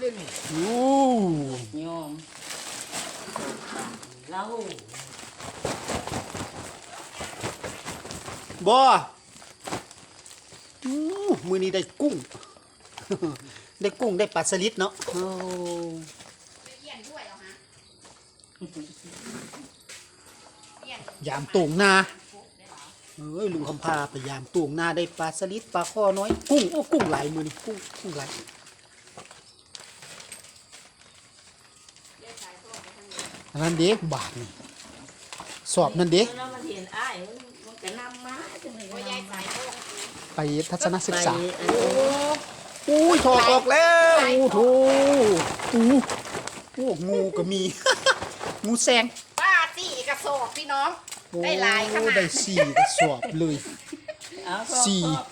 เล่นนี่อู้โยมเราบ่อู้มือนี้ได้กุ้ง ได้กุ้งได้ปลาสลิดเนาะโอ้เยี่ยนด้วยเหรอฮะยามตวงนาเอ้ยลุงคำพาไปยามตวงนาได้ปลาสลิดปลาข้อน้อย กุ้งโอ้กุ้งหลายมือนี่กุ้งกุ้งหลายอั นนั้นเด็กบาทนี่สอบนั่นเด็กเรามันเห็นอ้ายมันก็นำมาจังเลยโอ้ยายนำสายโต้งไปทัศนศึกษาไปอันนี้อู้ยถอดออกแล้วโอ้โหอู้โอ้งูก็มีงูแซงป้าสี่กระสอบพี่น้องได้หลายขนาดโอ้ได้สี่กระสอบเลยเอาสี่ก็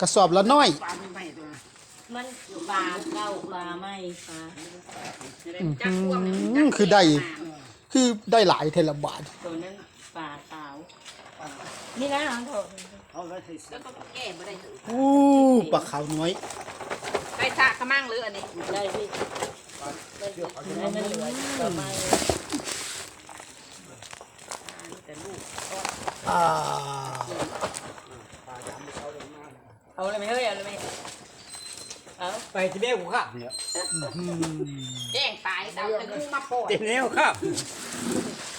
กระสอบละน้อยปลาไม่ไหม้ตัวมันปลาเก้าปลาไม่ปลาจักพวงอืมคือได้ คือได้หลายเทละบาทตัวนั้นปลาขาวนี่นะเอาเถอะเอาไว้ใส่แล้วก็แก้ไม่ได้ถืออู้ปลาขาวน้อยได้ซากกระมังหรืออันนี้ได้พี่ให้มันเหลือปลาไม่แต่ลูกอ่าเอาเลยไหมเฮ้ยเอาเลยไหม เอาไปที่แม่กูขับเนี่ยอืมแจ้งตายเอาแต่งูมาโปดเต็มแล้วครับ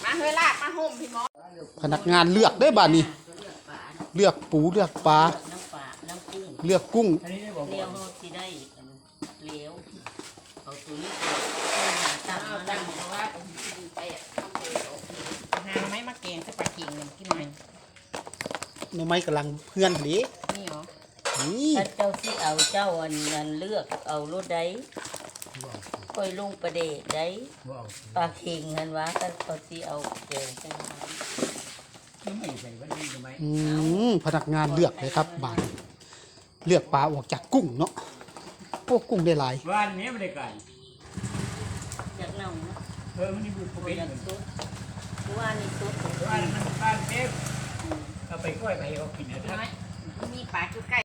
มาเฮ้ยลากมาห่มพี่หมอพนักงานเลือกได้บาทนี้เลือกปลาเลือกปูเลือกปลาน้ำปลาน้ำกุ้งเลือกกุ้งอันนี้ได้บอกเลี้ยวเขาที่ได้อันเลี้ยวเอาตัวนี้ไปหาตั้งเอามาดันั่งงเพราะว่าผมกินไปอะทำเลยโอเคหาไม้มาแกงสักปลาเก่งหนึ่งกินหน่อยหน่อไม้กำลังเพื่อนหลีนี่เหรอ นี่ถ้าเจ้าที่เอาเจ้าอันนั้นเลือกเอารถได้ค่อยลงประเดะได้ว้าวปลาเค็งหันวะก็เขาที่เอาแกงจังหวะไม่ไหม้ใส่ไว้นี่ทำไมอืมพนักงานเลือกเลยครับบาทเลือกปลาออกจากกุ้งเนาะโอ้กุ้งได้หลายว่านนี้ไม่ได้ไก่จากเน่านะเออมันนี่บุกตัวเป็นนั้นสุดว่านี่สุดว่านมันว่านเทปเอาไปก้อยไปเขากินนะกินครับไหมมีปลาอยู่ใกล้